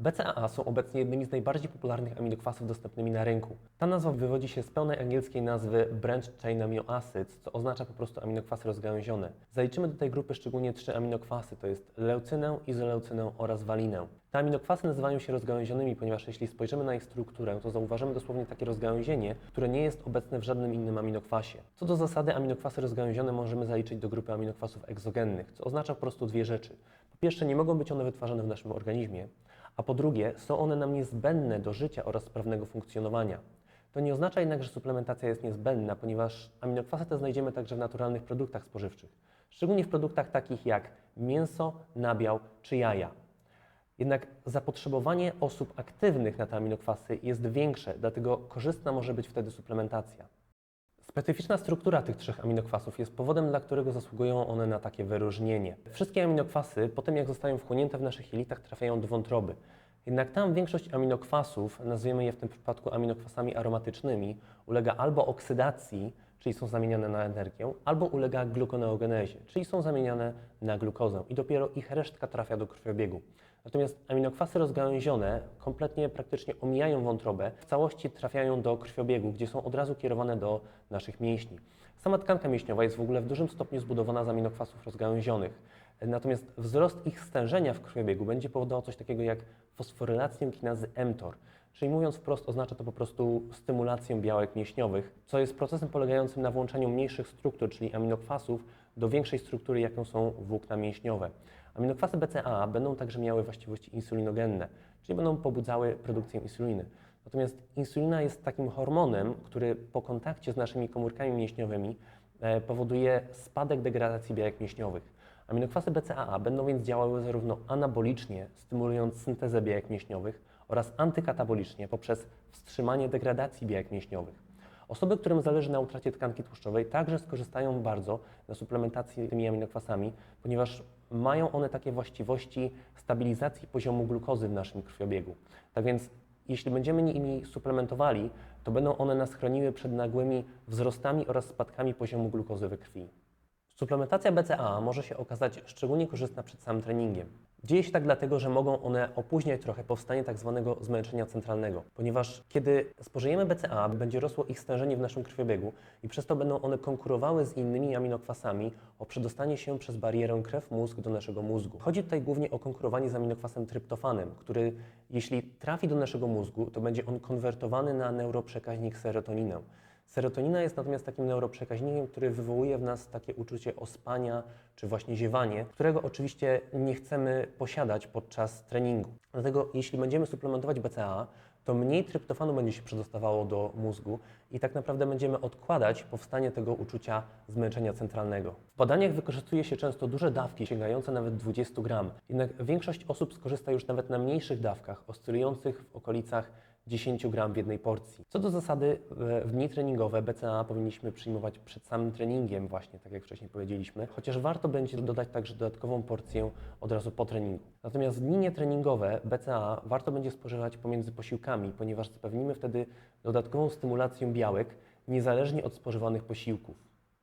BCAA są obecnie jednymi z najbardziej popularnych aminokwasów dostępnymi na rynku. Ta nazwa wywodzi się z pełnej angielskiej nazwy Branched Chain Amino Acids, co oznacza po prostu aminokwasy rozgałęzione. Zaliczymy do tej grupy szczególnie trzy aminokwasy, to jest leucynę, izoleucynę oraz walinę. Te aminokwasy nazywają się rozgałęzionymi, ponieważ jeśli spojrzymy na ich strukturę, to zauważymy dosłownie takie rozgałęzienie, które nie jest obecne w żadnym innym aminokwasie. Co do zasady, aminokwasy rozgałęzione możemy zaliczyć do grupy aminokwasów egzogennych, co oznacza po prostu dwie rzeczy. Po pierwsze, nie mogą być one wytwarzane w naszym organizmie, a po drugie, są one nam niezbędne do życia oraz sprawnego funkcjonowania. To nie oznacza jednak, że suplementacja jest niezbędna, ponieważ aminokwasy te znajdziemy także w naturalnych produktach spożywczych, szczególnie w produktach takich jak mięso, nabiał czy jaja. Jednak zapotrzebowanie osób aktywnych na te aminokwasy jest większe, dlatego korzystna może być wtedy suplementacja. Specyficzna struktura tych trzech aminokwasów jest powodem, dla którego zasługują one na takie wyróżnienie. Wszystkie aminokwasy, po tym jak zostają wchłonięte w naszych jelitach, trafiają do wątroby. Jednak tam większość aminokwasów, nazwiemy je w tym przypadku aminokwasami aromatycznymi, ulega albo oksydacji, czyli są zamieniane na energię, albo ulega glukoneogenezie, czyli są zamieniane na glukozę i dopiero ich resztka trafia do krwiobiegu. Natomiast aminokwasy rozgałęzione kompletnie praktycznie omijają wątrobę, w całości trafiają do krwiobiegu, gdzie są od razu kierowane do naszych mięśni. Sama tkanka mięśniowa jest w ogóle w dużym stopniu zbudowana z aminokwasów rozgałęzionych. Natomiast wzrost ich stężenia w krwiobiegu będzie powodował coś takiego jak fosforylację kinazy mTOR. Czyli mówiąc wprost, oznacza to po prostu stymulację białek mięśniowych, co jest procesem polegającym na włączaniu mniejszych struktur, czyli aminokwasów, do większej struktury, jaką są włókna mięśniowe. Aminokwasy BCAA będą także miały właściwości insulinogenne, czyli będą pobudzały produkcję insuliny. Natomiast insulina jest takim hormonem, który po kontakcie z naszymi komórkami mięśniowymi e, powoduje spadek degradacji białek mięśniowych. Aminokwasy BCAA będą więc działały zarówno anabolicznie, stymulując syntezę białek mięśniowych, oraz antykatabolicznie poprzez wstrzymanie degradacji białek mięśniowych. Osoby, którym zależy na utracie tkanki tłuszczowej, także skorzystają bardzo na suplementacji tymi aminokwasami, ponieważ mają one takie właściwości stabilizacji poziomu glukozy w naszym krwiobiegu. Tak więc, jeśli będziemy nimi suplementowali, to będą one nas chroniły przed nagłymi wzrostami oraz spadkami poziomu glukozy we krwi. Suplementacja BCAA może się okazać szczególnie korzystna przed samym treningiem. Dzieje się tak dlatego, że mogą one opóźniać trochę powstanie tak zwanego zmęczenia centralnego, ponieważ kiedy spożyjemy BCAA, będzie rosło ich stężenie w naszym krwiobiegu i przez to będą one konkurowały z innymi aminokwasami o przedostanie się przez barierę krew-mózg do naszego mózgu. Chodzi tutaj głównie o konkurowanie z aminokwasem tryptofanem, który jeśli trafi do naszego mózgu, to będzie on konwertowany na neuroprzekaźnik serotoninę. Serotonina jest natomiast takim neuroprzekaźnikiem, który wywołuje w nas takie uczucie ospania czy właśnie ziewanie, którego oczywiście nie chcemy posiadać podczas treningu. Dlatego jeśli będziemy suplementować BCAA, to mniej tryptofanu będzie się przedostawało do mózgu i tak naprawdę będziemy odkładać powstanie tego uczucia zmęczenia centralnego. W badaniach wykorzystuje się często duże dawki, sięgające nawet 20 gram. Jednak większość osób skorzysta już nawet na mniejszych dawkach, oscylujących w okolicach 10 gram w jednej porcji. Co do zasady, w- w dni treningowe BCAA powinniśmy przyjmować przed samym treningiem, właśnie tak jak wcześniej powiedzieliśmy, chociaż warto będzie dodać także dodatkową porcję od razu po treningu. Natomiast dni nietreningowe BCAA warto będzie spożywać pomiędzy posiłkami, ponieważ zapewnimy wtedy dodatkową stymulację białek niezależnie od spożywanych posiłków.